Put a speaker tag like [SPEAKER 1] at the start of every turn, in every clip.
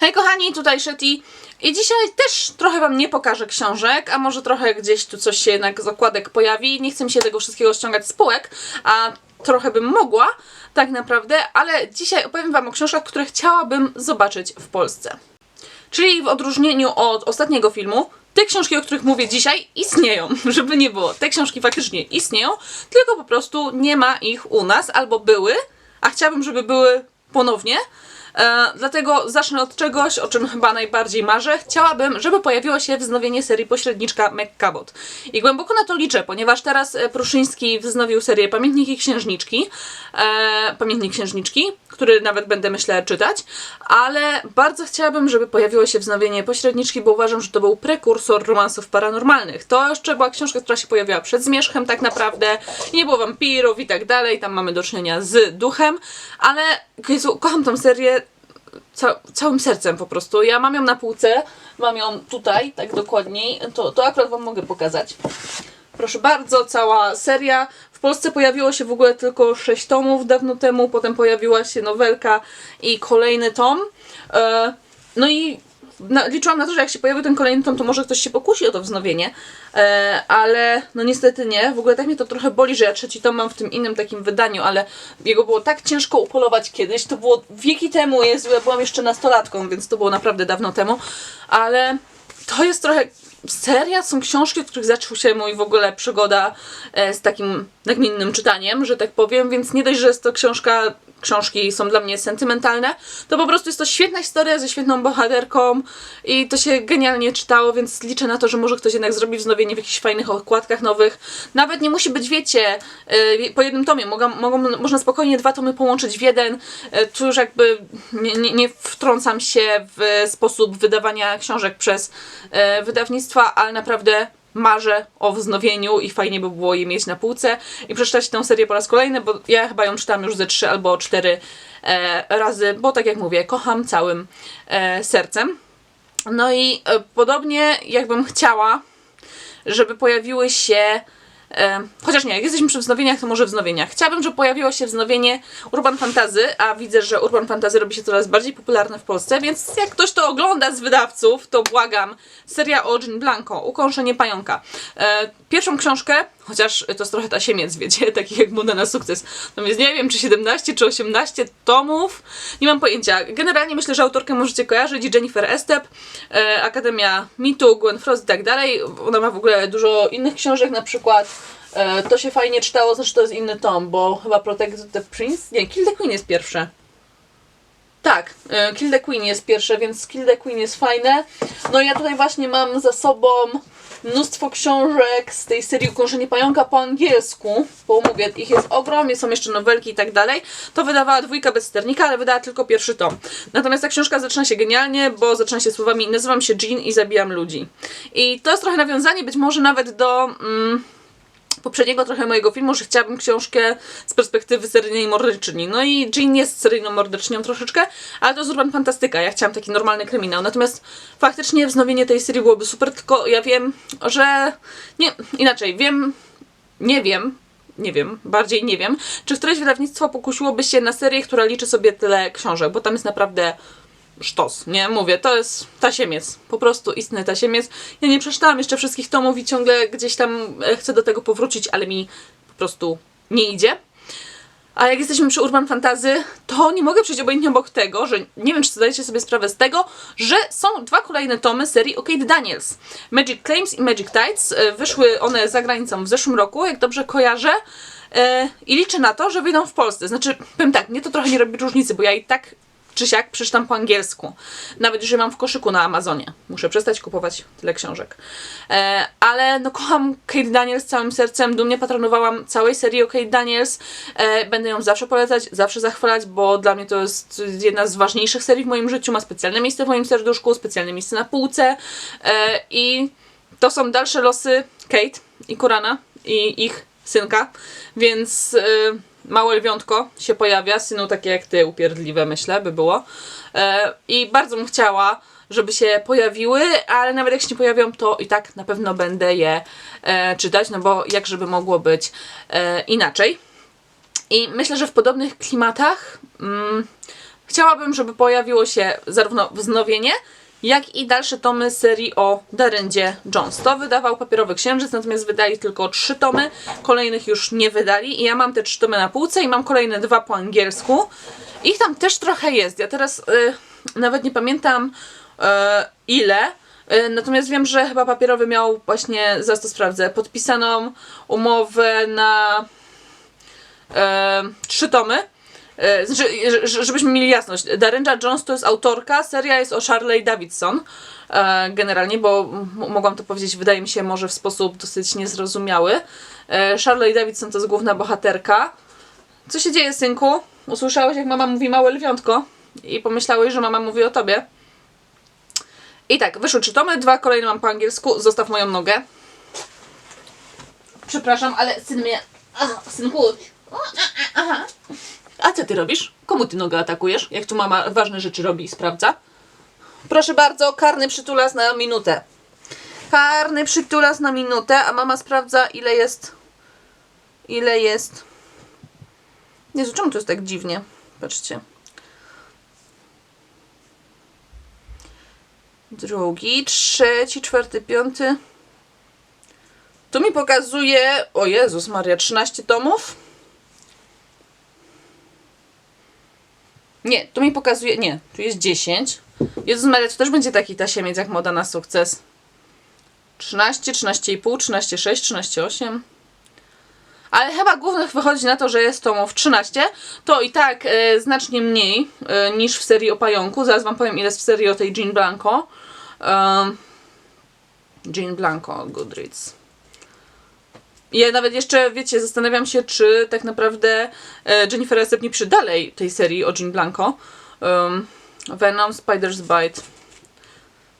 [SPEAKER 1] Hej kochani, tutaj Shetty i dzisiaj też trochę wam nie pokażę książek, a może trochę gdzieś tu coś się jednak z okładek pojawi. Nie chcę mi się tego wszystkiego ściągać z półek, a trochę bym mogła, tak naprawdę, ale dzisiaj opowiem wam o książkach, które chciałabym zobaczyć w Polsce. Czyli w odróżnieniu od ostatniego filmu, te książki, o których mówię dzisiaj, istnieją, żeby nie było. Te książki faktycznie istnieją, tylko po prostu nie ma ich u nas, albo były, a chciałabym, żeby były ponownie. E, dlatego zacznę od czegoś, o czym chyba najbardziej marzę. Chciałabym, żeby pojawiło się wznowienie serii pośredniczka McCabot. I głęboko na to liczę, ponieważ teraz e, Pruszyński wznowił serię Pamiętniki Księżniczki, e, Pamiętnik Księżniczki, który nawet będę, myślę, czytać, ale bardzo chciałabym, żeby pojawiło się wznowienie pośredniczki, bo uważam, że to był prekursor romansów paranormalnych. To jeszcze była książka, która się pojawiła przed Zmierzchem tak naprawdę, nie było wampirów i tak dalej, tam mamy do czynienia z duchem, ale Jezu, kocham tą serię ca całym sercem po prostu. Ja mam ją na półce, mam ją tutaj, tak dokładniej, to, to akurat Wam mogę pokazać. Proszę bardzo, cała seria. W Polsce pojawiło się w ogóle tylko 6 tomów dawno temu, potem pojawiła się nowelka i kolejny tom. E, no i liczyłam na to, że jak się pojawi ten kolejny tom, to może ktoś się pokusi o to wznowienie, e, ale no niestety nie. W ogóle tak mnie to trochę boli, że ja trzeci tom mam w tym innym takim wydaniu, ale jego było tak ciężko upolować kiedyś. To było wieki temu, Jezu, ja byłam jeszcze nastolatką, więc to było naprawdę dawno temu, ale to jest trochę seria, są książki, od których zaczął się mój w ogóle przygoda e, z takim nagminnym czytaniem, że tak powiem, więc nie dość, że jest to książka, książki są dla mnie sentymentalne, to po prostu jest to świetna historia ze świetną bohaterką i to się genialnie czytało, więc liczę na to, że może ktoś jednak zrobi wznowienie w jakichś fajnych okładkach nowych. Nawet nie musi być, wiecie, e, po jednym tomie, mogą, mogą, można spokojnie dwa tomy połączyć w jeden, e, tu już jakby nie, nie, nie wtrącam się w sposób wydawania książek przez e, wydawnictwa, ale naprawdę marzę o wznowieniu i fajnie by było je mieć na półce i przeczytać tę serię po raz kolejny, bo ja chyba ją czytam już ze trzy albo cztery e, razy, bo tak jak mówię, kocham całym e, sercem. No i e, podobnie jakbym chciała, żeby pojawiły się E, chociaż nie, jak jesteśmy przy wznowieniach, to może wznowieniach. Chciałabym, żeby pojawiło się wznowienie Urban Fantazy, a widzę, że Urban Fantazy robi się coraz bardziej popularne w Polsce, więc jak ktoś to ogląda z wydawców, to błagam, seria o Jean Blanco, Ukąszenie Pająka. E, pierwszą książkę, chociaż to jest trochę tasiemiec, wiecie, taki jak Moda na sukces. Natomiast nie wiem, czy 17 czy 18 tomów, nie mam pojęcia. Generalnie myślę, że autorkę możecie kojarzyć, Jennifer Estep, e, Akademia Mitu, Gwen Frost i tak dalej. Ona ma w ogóle dużo innych książek, na przykład E, to się fajnie czytało, znaczy to jest inny tom, bo chyba Protect the Prince? Nie, Kill the Queen jest pierwsze. Tak, e, Kill the Queen jest pierwsze, więc Kill the Queen jest fajne. No ja tutaj właśnie mam za sobą mnóstwo książek z tej serii Ukąszenie Pająka po angielsku, bo mówię, ich jest ogrom, są jeszcze nowelki i tak dalej. To wydawała dwójka bez sternika, ale wydała tylko pierwszy tom. Natomiast ta książka zaczyna się genialnie, bo zaczyna się słowami nazywam się Jean i zabijam ludzi. I to jest trochę nawiązanie być może nawet do... Mm, poprzedniego trochę mojego filmu, że chciałabym książkę z perspektywy seryjnej morderczyni. No i Jean jest seryjną morderczynią troszeczkę, ale to jest urban fantastyka. Ja chciałam taki normalny kryminał. Natomiast faktycznie wznowienie tej serii byłoby super, tylko ja wiem, że... Nie, inaczej, wiem... Nie wiem, nie wiem, bardziej nie wiem, czy któreś wydawnictwo pokusiłoby się na serię, która liczy sobie tyle książek, bo tam jest naprawdę sztos, nie? Mówię, to jest tasiemiec, po prostu istny tasiemiec. Ja nie przeczytałam jeszcze wszystkich tomów i ciągle gdzieś tam e, chcę do tego powrócić, ale mi po prostu nie idzie. A jak jesteśmy przy Urban Fantazy, to nie mogę przejść obojętnie obok tego, że nie wiem, czy zdajecie sobie sprawę z tego, że są dwa kolejne tomy serii O. Kate Daniels. Magic Claims i Magic Tides. E, wyszły one za granicą w zeszłym roku, jak dobrze kojarzę. E, I liczę na to, że wyjdą w Polsce. Znaczy, powiem tak, mnie to trochę nie robi różnicy, bo ja i tak czy siak przeczytam po angielsku. Nawet już je mam w koszyku na Amazonie. Muszę przestać kupować tyle książek. E, ale no kocham Kate Daniels całym sercem. Dumnie patronowałam całej serii o Kate Daniels. E, będę ją zawsze polecać, zawsze zachwalać, bo dla mnie to jest jedna z ważniejszych serii w moim życiu. Ma specjalne miejsce w moim serduszku, specjalne miejsce na półce. E, I to są dalsze losy Kate i Kurana i ich synka. Więc... E, małe lwiątko się pojawia, synu takie jak ty, upierdliwe myślę by było. E, I bardzo bym chciała, żeby się pojawiły, ale nawet jak się nie pojawią, to i tak na pewno będę je e, czytać, no bo jak żeby mogło być e, inaczej. I myślę, że w podobnych klimatach mm, chciałabym, żeby pojawiło się zarówno wznowienie, jak i dalsze tomy serii o Daryndzie Jones. To wydawał Papierowy Księżyc, natomiast wydali tylko trzy tomy, kolejnych już nie wydali i ja mam te trzy tomy na półce i mam kolejne dwa po angielsku. Ich tam też trochę jest. Ja teraz y, nawet nie pamiętam y, ile, y, natomiast wiem, że chyba Papierowy miał właśnie, zaraz to sprawdzę, podpisaną umowę na e, trzy tomy. E, znaczy, że- że- żebyśmy mieli jasność, Darynda Jones to jest autorka, seria jest o Charley Davidson e, generalnie, bo mogłam to powiedzieć, wydaje mi się, może w sposób dosyć niezrozumiały. E, Charley Davidson to jest główna bohaterka. Co się dzieje, synku? Usłyszałeś, jak mama mówi małe lwiątko i pomyślałeś, że mama mówi o tobie. I tak, wyszły trzy tomy, dwa kolejne mam po angielsku, zostaw moją nogę. Przepraszam, ale syn mnie... Aha, synku, a co ty robisz? Komu ty nogę atakujesz? Jak tu mama ważne rzeczy robi i sprawdza? Proszę bardzo, karny przytulas na minutę. Karny przytulas na minutę, a mama sprawdza ile jest... Ile jest... Jezu, czemu to jest tak dziwnie? Patrzcie. Drugi, trzeci, czwarty, piąty. Tu mi pokazuje... O Jezus Maria, 13 tomów? Nie, tu mi pokazuje. Nie, tu jest 10. Jezus Maria, to też będzie taki tasiemiec jak moda na sukces. 13, 13,5, 13,6, 13,8. Ale chyba głównych wychodzi na to, że jest tomów 13. To i tak e, znacznie mniej e, niż w serii o pająku. Zaraz wam powiem, ile jest w serii o tej Jean Blanco. Jean Blanco, Goodreads. Ja nawet jeszcze, wiecie, zastanawiam się, czy tak naprawdę e, Jennifer Estep nie przy dalej tej serii o Jean Blanco. Um, Venom, Spider's Bite.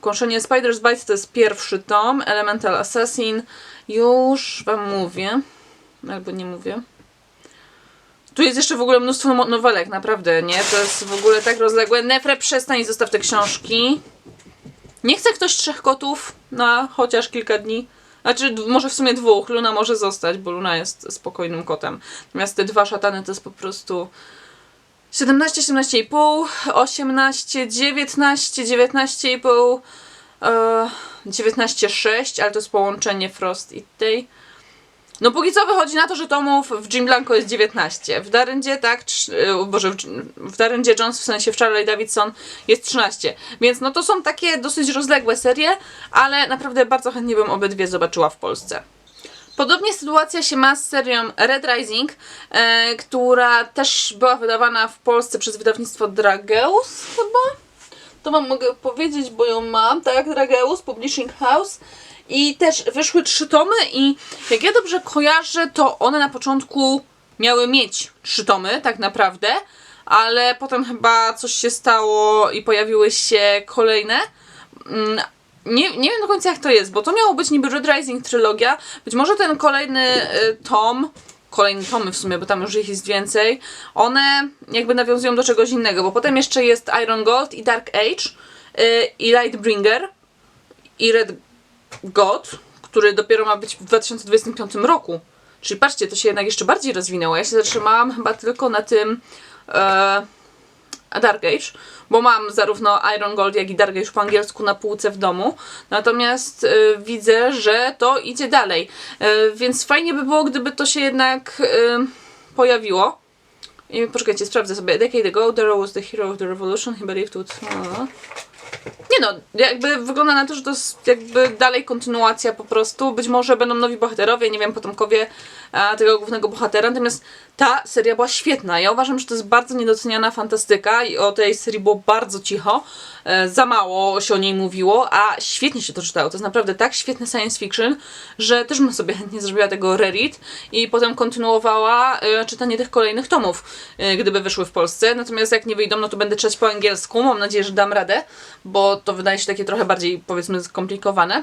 [SPEAKER 1] Kąszenie Spider's Bite to jest pierwszy tom. Elemental Assassin. Już wam mówię. Albo nie mówię. Tu jest jeszcze w ogóle mnóstwo nowelek, naprawdę, nie? To jest w ogóle tak rozległe. Nefre, przestań i zostaw te książki. Nie chce ktoś trzech kotów na chociaż kilka dni? Znaczy, może w sumie dwóch. Luna może zostać, bo Luna jest spokojnym kotem. Natomiast te dwa szatany to jest po prostu 17, 17,5, 18, 19, 19,5, e, 19,6, ale to jest połączenie Frost i tej. No póki co wychodzi na to, że tomów w Jim Blanco jest 19. W Daryndzie, tak, trz- e, boże, w, w Daryndzie Jones, w sensie w Charlie Davidson jest 13. Więc no to są takie dosyć rozległe serie, ale naprawdę bardzo chętnie bym obydwie zobaczyła w Polsce. Podobnie sytuacja się ma z serią Red Rising, e, która też była wydawana w Polsce przez wydawnictwo Drageus chyba? To wam mogę powiedzieć, bo ją mam, tak? Drageus Publishing House. I też wyszły trzy tomy i jak ja dobrze kojarzę, to one na początku miały mieć trzy tomy, tak naprawdę, ale potem chyba coś się stało i pojawiły się kolejne. Mm, nie, nie wiem do końca jak to jest, bo to miało być niby Red Rising trylogia. Być może ten kolejny y, tom, kolejne tomy w sumie, bo tam już ich jest więcej, one jakby nawiązują do czegoś innego, bo potem jeszcze jest Iron Gold i Dark Age y, i Lightbringer i Red God, który dopiero ma być w 2025 roku. Czyli patrzcie, to się jednak jeszcze bardziej rozwinęło. Ja się zatrzymałam chyba tylko na tym e, Dark Age, bo mam zarówno Iron Gold, jak i Dark Age po angielsku na półce w domu. Natomiast e, widzę, że to idzie dalej. E, więc fajnie by było, gdyby to się jednak e, pojawiło. I poczekajcie, sprawdzę sobie. A decade ago, Darrow was the hero of the revolution. He believed. Nie no, jakby wygląda na to, że to jest jakby dalej kontynuacja po prostu. Być może będą nowi bohaterowie, nie wiem, potomkowie tego głównego bohatera. Natomiast ta seria była świetna. Ja uważam, że to jest bardzo niedoceniana fantastyka i o tej serii było bardzo cicho. E, za mało się o niej mówiło, a świetnie się to czytało. To jest naprawdę tak świetny science fiction, że też bym sobie chętnie zrobiła tego reread i potem kontynuowała e, czytanie tych kolejnych tomów, e, gdyby wyszły w Polsce. Natomiast jak nie wyjdą, no to będę czytać po angielsku. Mam nadzieję, że dam radę, bo to wydaje się takie trochę bardziej, powiedzmy, skomplikowane.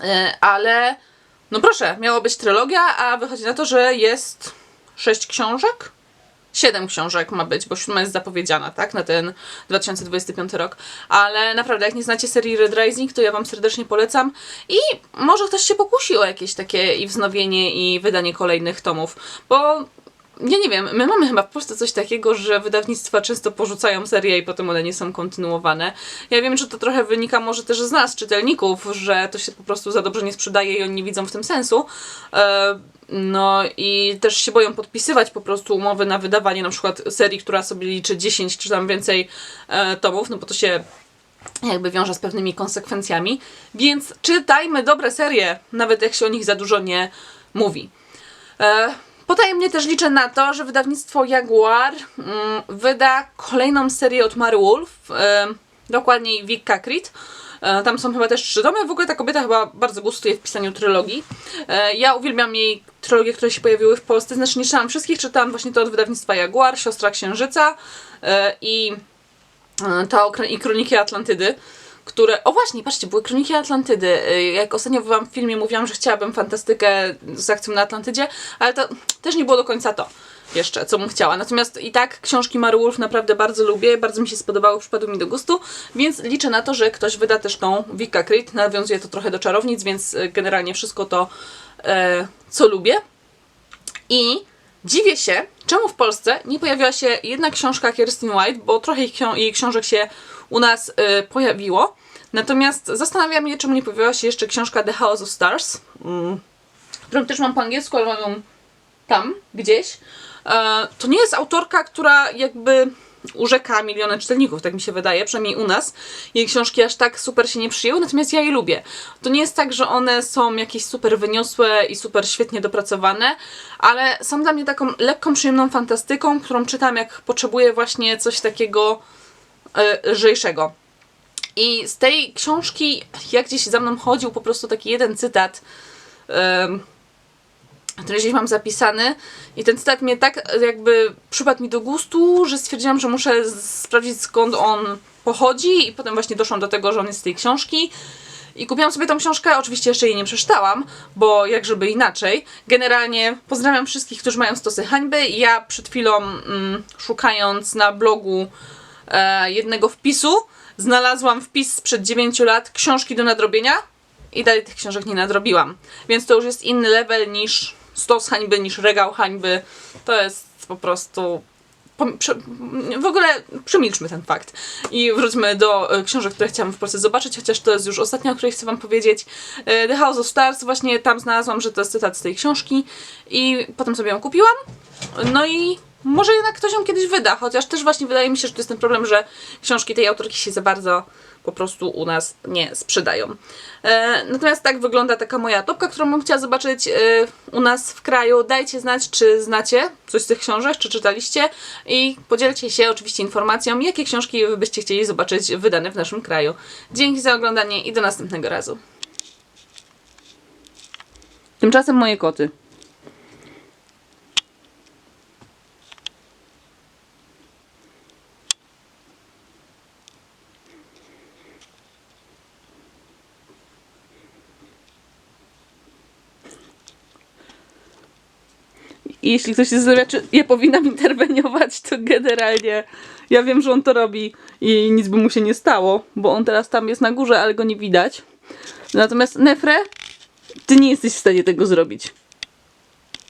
[SPEAKER 1] E, Ale, no proszę, miała być trylogia, a wychodzi na to, że jest sześć książek? Siedem książek ma być, bo siódma jest zapowiedziana, tak, na ten 2025 rok. Ale naprawdę, jak nie znacie serii Red Rising, to ja Wam serdecznie polecam. I może ktoś się pokusi o jakieś takie i wznowienie, i wydanie kolejnych tomów, bo ja nie wiem, my mamy chyba w Polsce coś takiego, że wydawnictwa często porzucają serie i potem one nie są kontynuowane. Ja wiem, że to trochę wynika może też z nas, czytelników, że to się po prostu za dobrze nie sprzedaje i oni nie widzą w tym sensu. E, no i też się boją podpisywać po prostu umowy na wydawanie na przykład serii, która sobie liczy 10 czy tam więcej e, tomów, no bo to się jakby wiąże z pewnymi konsekwencjami. Więc czytajmy dobre serie, nawet jak się o nich za dużo nie mówi. Potajemnie też liczę na to, że wydawnictwo Jaguar mm, wyda kolejną serię od Mary Wolf, dokładniej Vic Creed. E, tam są chyba też trzy domy. W ogóle ta kobieta chyba bardzo gustuje w pisaniu trylogii. E, ja uwielbiam jej trylogie, które się pojawiły w Polsce. Znaczy nie czytałam wszystkich, czytałam właśnie to od wydawnictwa Jaguar, Siostra Księżyca e, i e, ta o, i Kroniki Atlantydy, które... O właśnie, patrzcie, były Kroniki Atlantydy. Y, Jak ostatnio wam w filmie mówiłam, że chciałabym fantastykę z akcją na Atlantydzie, ale to też nie było do końca to jeszcze, co bym chciała. Natomiast i tak książki Mary Wolf naprawdę bardzo lubię, bardzo mi się spodobały, przypadły mi do gustu, więc liczę na to, że ktoś wyda też tą Wicca Creed. Nawiązuje to trochę do czarownic, więc y, generalnie wszystko to, e, co lubię. I dziwię się, czemu w Polsce nie pojawiła się jedna książka Kirsten White, bo trochę jej książek się u nas y, pojawiło. Natomiast zastanawiam się, czemu nie pojawiła się jeszcze książka The House of Stars, mm, którą też mam po angielsku, ale mam ją tam, gdzieś. E, to nie jest autorka, która jakby urzeka miliony czytelników, tak mi się wydaje, przynajmniej u nas. Jej książki aż tak super się nie przyjęły, natomiast ja je lubię. To nie jest tak, że one są jakieś super wyniosłe i super świetnie dopracowane, ale są dla mnie taką lekką, przyjemną fantastyką, którą czytam jak potrzebuję właśnie coś takiego e, lżejszego. I z tej książki, jak gdzieś za mną chodził po prostu taki jeden cytat, który gdzieś mam zapisany i ten cytat mnie tak jakby przypadł mi do gustu, że stwierdziłam, że muszę sprawdzić skąd on pochodzi i potem właśnie doszłam do tego, że on jest z tej książki. I kupiłam sobie tą książkę, oczywiście jeszcze jej nie przeczytałam, bo jak żeby inaczej. Generalnie pozdrawiam wszystkich, którzy mają stosy hańby. Ja przed chwilą mm, szukając na blogu e, jednego wpisu, znalazłam wpis sprzed 9 lat książki do nadrobienia i dalej tych książek nie nadrobiłam. Więc to już jest inny level niż stos hańby, niż regał hańby. To jest po prostu. W ogóle przemilczmy ten fakt i wróćmy do e, książek, które chciałam w Polsce zobaczyć, chociaż to jest już ostatnia, o której chcę Wam powiedzieć. E, The House of Stars, właśnie tam znalazłam, że to jest cytat z tej książki i potem sobie ją kupiłam. No i może jednak ktoś ją kiedyś wyda, chociaż też właśnie wydaje mi się, że to jest ten problem, że książki tej autorki się za bardzo po prostu u nas nie sprzedają. E, natomiast tak wygląda taka moja topka, którą bym chciała zobaczyć e, u nas w kraju. Dajcie znać, czy znacie coś z tych książek, czy czytaliście i podzielcie się oczywiście informacją, jakie książki wy byście chcieli zobaczyć wydane w naszym kraju. Dzięki za oglądanie i do następnego razu. Tymczasem moje koty. I jeśli ktoś się zastanawia, czy ja powinnam interweniować, to generalnie ja wiem, że on to robi i nic by mu się nie stało, bo on teraz tam jest na górze, ale go nie widać. Natomiast Nefre, ty nie jesteś w stanie tego zrobić.